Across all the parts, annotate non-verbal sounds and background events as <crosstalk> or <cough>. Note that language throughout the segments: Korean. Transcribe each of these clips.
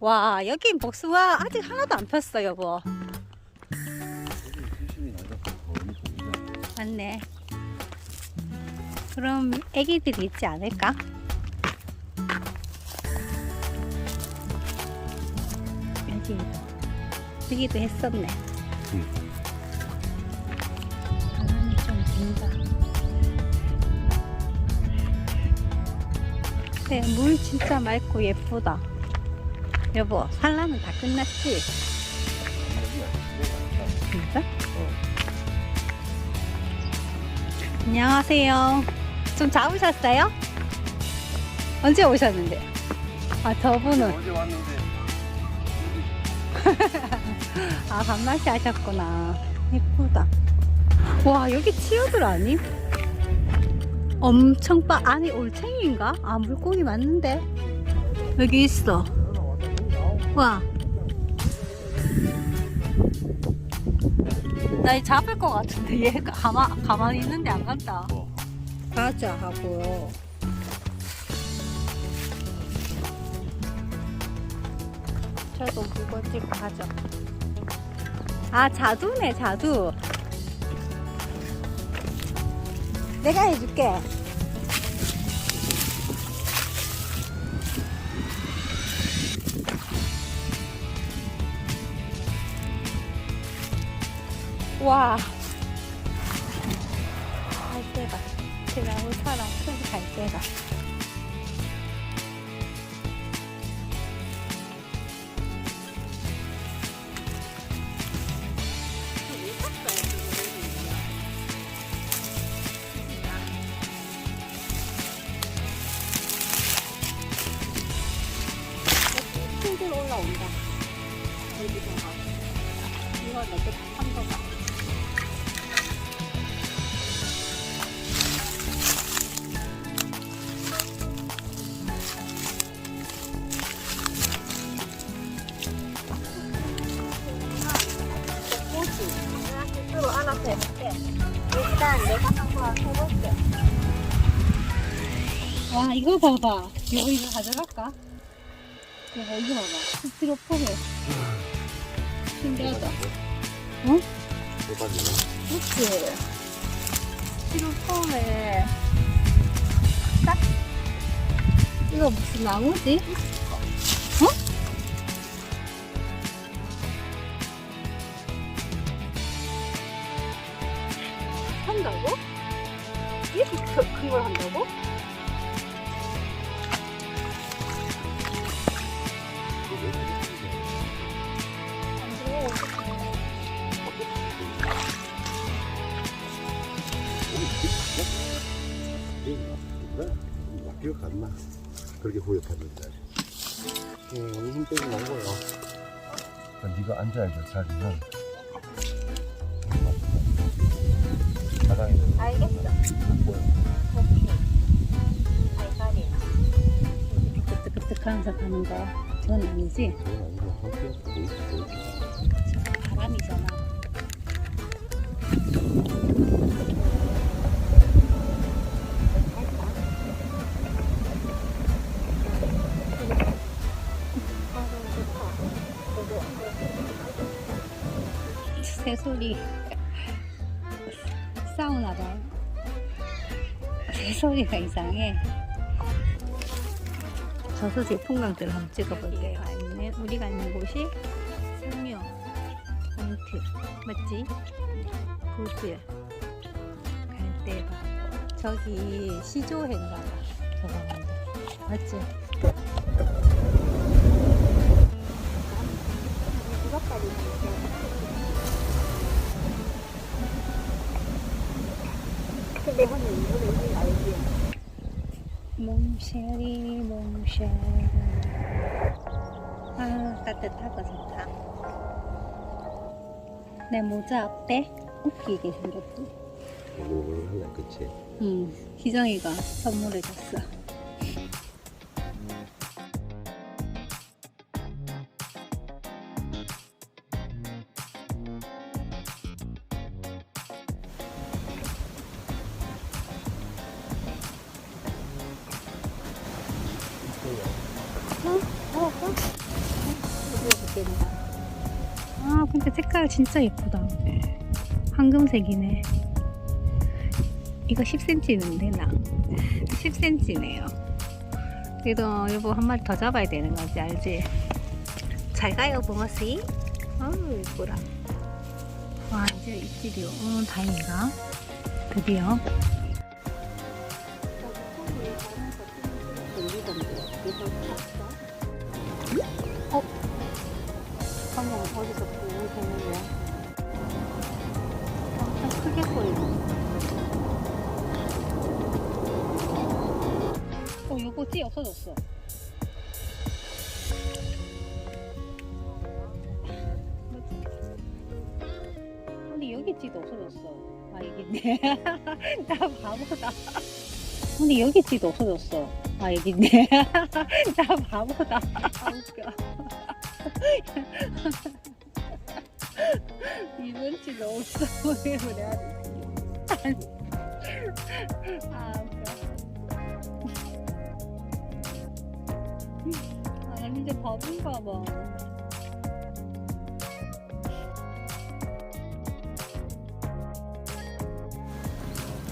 와, 여긴 복숭아 아직 하나도 안 폈어, 여보. 맞네. 그럼 애기들이 있지 않을까? 여기, 여기도 했었네. 응. 바람이 좀 분다. 네, 물 진짜 맑고 예쁘다. 여보, 산란은 다 끝났지? 진짜? 안녕하세요. 좀 잡으셨어요? 언제 오셨는데? 아, 저분은. 어제 왔는데 <laughs> 아, 밤낮이 하셨구나. 예쁘다. 와, 여기 치어들 아니? 엄청 빠, 아니, 올챙이인가? 아, 물고기 맞는데? 여기 있어. 와. 나 이 잡을 것 같은데, 얘가 가만, 가만히 있는데 안 간다. 뭐 가자 하고요. 저도 물건 찍고 가죠. 아, 자두네, 자두. 내가 해줄게. 와. 갈대가. 제가 우사랑 큰 갈대가. 와, 이거 봐봐. 이거, 이거 가져갈까? 이거, 이거 봐봐. 스티로폼에. 신기하다. 응? 대박이네. 그치? 스티로폼에. 딱. 이거 무슨 나무지? 그렇게. 응, 너무 힘 빼고 나온 거야. 그러니까 네가 앉아야죠, 자리는. 바닥에 알겠어. 뭐야? 오케이. 알갈이. 이렇게 끄떡끄떡하면서 가는 거. 저건 아니지? 그건 아니고 한편 보이지, 보이지. 바람이잖아. 새소리 싸우나 봐요. 새소리가 이상해. 저수지 풍광들을 한번 찍어볼게요. 있는, 우리가 있는 곳이 상묘 포인트 맞지? 굿즈 갈대밭 저기 시조회인가 봐 저거 맞지? 몽쉘이 몽쉘 아 따뜻하고 좋다 내 모자 어때? 웃기게 생겼지? 뭐 할래, 그치? 응 희정이가 선물해줬어? 어? 거야. 아, 근데 색깔 진짜 예쁘다. 황금색이네. 이거 10cm는 되나? 10cm네요. 그래도 여보 한 마리 더 잡아야 되는 거지, 알지? 잘 가요, 붕어씨. 어우, 예쁘라. 와, 이제 입질이 오는 타임인가? 드디어. 어? 방금 어디서 보고 되는데? 엄청 크게 보이네. 어, 요거 찌 없어졌어. 근데 여기 찌도 없어졌어. 아, 여기 있네. <laughs> 나 바보다. 근데 여기 찌도 없어졌어. 아, 여기 있네. <laughs> 나 바보다. 아, 웃겨. 이번 찌도 없어. 왜 그래? 아, 웃겨. 아, 나 진짜 바본가 봐.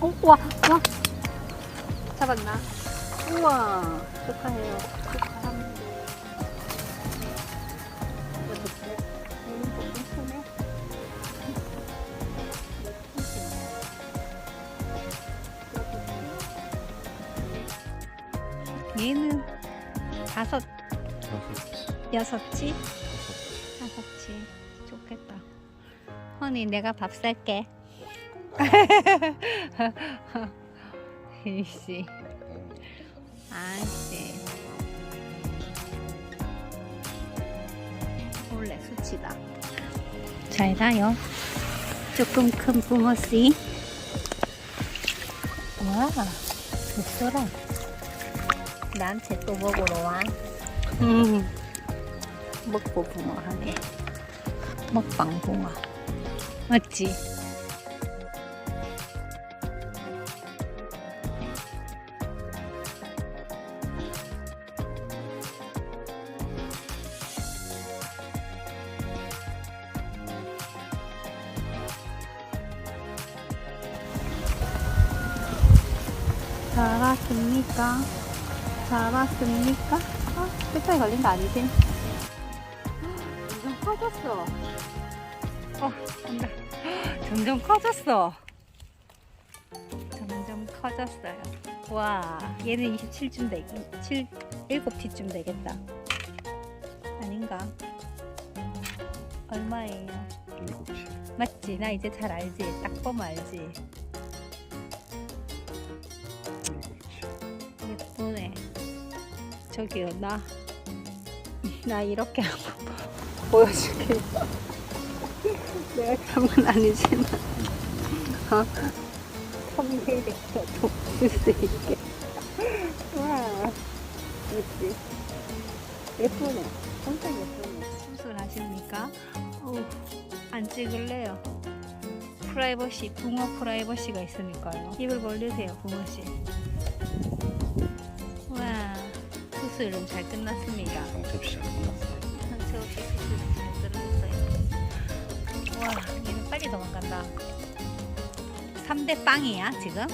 어, 와, 와. 잡았나? 우와, 축하해요. 얘는 다섯, 여섯치? 다섯치. 좋겠다. 허니, 내가 밥 살게. <laughs> 이씨. 아씨. 원래 수치다. 잘 가요. 조금 큰 붕어씨. 와, 좋더라. 나한테 또 먹으러 와. 음. 먹고 붕어 하게. 먹방 붕어. 맞지? 잡았습니까? 잡았습니까? 아, 색깔이 걸린 거 아니지? 점점 커졌어. 어, 온다. 점점 커졌어. 점점 커졌어요. 와, 얘는 27쯤 되, 7, 7티쯤 되겠다. 아닌가? 얼마예요? 일곱시. 맞지? 나 이제 잘 알지? 딱 보면 알지? 저기요, 나, 나 이렇게 하고 <laughs> 보여줄게. 내가 그런 아니지만, 어? 썸네일에서도 쓸수 있게. 와, 예쁘지? 예쁘네. 엄청 예쁘네. 수술하십니까? 어, 안 찍을래요. 프라이버시, 붕어 프라이버시가 있으니까요. 입을 벌리세요, 붕어씨. 수술은 잘 끝났습니다. 상처 시작 끝났어요. 상처 없이 수술은 잘 들어갔어요. 와, 얘는 빨리 도망간다. 3대 빵이야, 지금?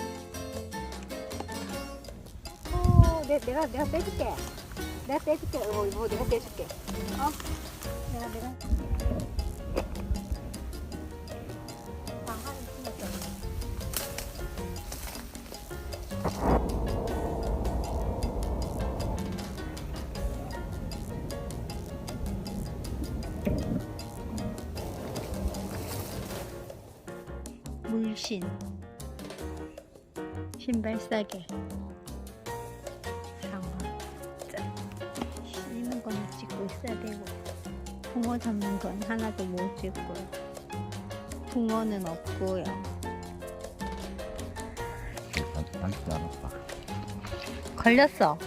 어, 내, 내가, 내가 빼줄게. 내가 빼줄게. 어, 이거 내가 빼줄게. 어? 내가, 내가. 신 신발 싸게. 상어 짠 쉬는 거는 찍고 있어야 되고. 붕어 잡는 건 하나도 못 찍고요 붕어는 없고요. 걸렸어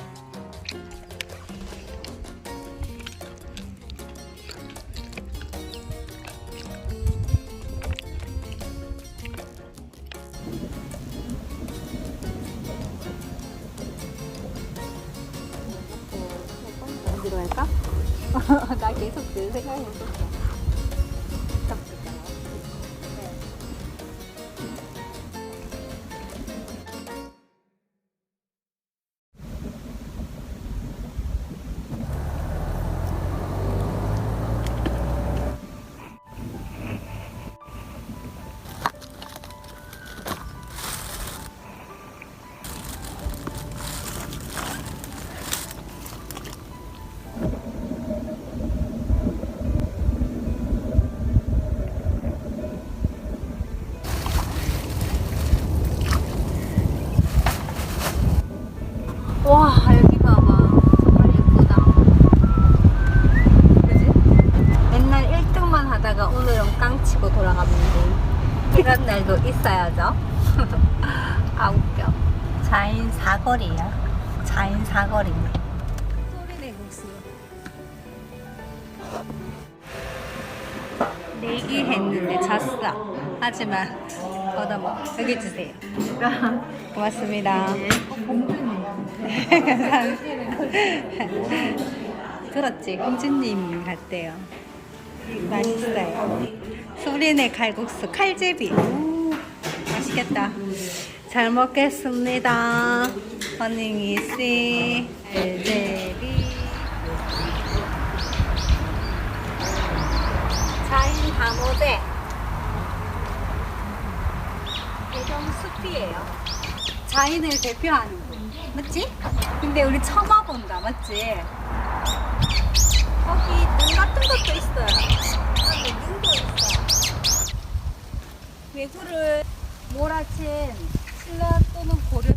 갈까? <laughs> 나 계속 그 생각했었어. 있어야죠. <laughs> 아 웃겨. 자인 사거리야. 자인 사거리네 소리내 국수 내기했는데 졌어. 하지만 얻어먹 여기 주세요. <laughs> 고맙습니다. <laughs> 들었지? 공주님 같대요. 맛있어요. 소리네 칼국수 칼제비. 오, 맛있겠다. 잘 먹겠습니다. 허닝이 씨 칼제비. 자인 감오대. 대경 숲이에요. 자인을 대표하는 곳. 맞지? 근데 우리 처음 와본다. 맞지? 거기 눈 같은 것도 있어요. 있어. 외구를 몰아친 신라 또는 고려